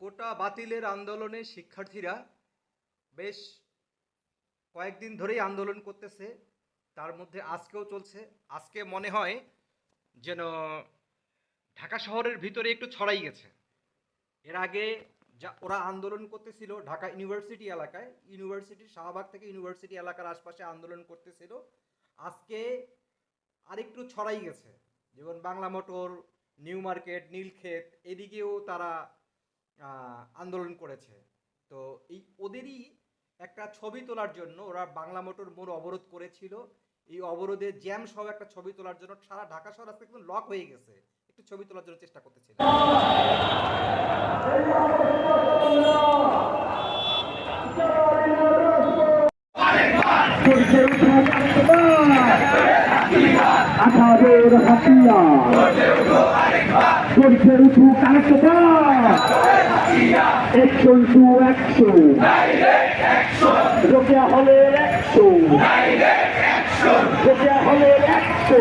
কোটা বাতিলের আন্দোলনে শিক্ষার্থীরা বেশ কয়েকদিন ধরেই আন্দোলন করতেছে, তার মধ্যে আজকেও চলছে। আজকে মনে হয় যেন ঢাকা শহরের ভিতরে একটু ছড়াই গেছে। এর আগে যা ওরা আন্দোলন করতেছিল ঢাকা ইউনিভার্সিটি এলাকায় ইউনিভার্সিটি শাহবাগ থেকে ইউনিভার্সিটি এলাকার আশপাশে আন্দোলন করতেছিল। আজকে আরেকটু ছড়াই গেছে। যেমন Bangla Motor, New Market, Nilkhet, এদিকেও তারা আন্দোলন করেছে। তো এই ওদেরই একটা ছবি তোলার জন্য ওরা বাংলা মোটর মোড় অবরোধ করেছিল। এই অবরোধে জ্যাম সহ একটা ছবি তোলার জন্য সারা ঢাকা শহর আজকে একদম লক হয়ে গেছে। ছবি তোলার জন্য চেষ্টা করতেছিল। করছে উঠুক আঠারোর হাতিয়ার করছে উঠুক আরেকবার একশন টু একশো রোকেয়া হলের একশো রোকেয়া হলের একশো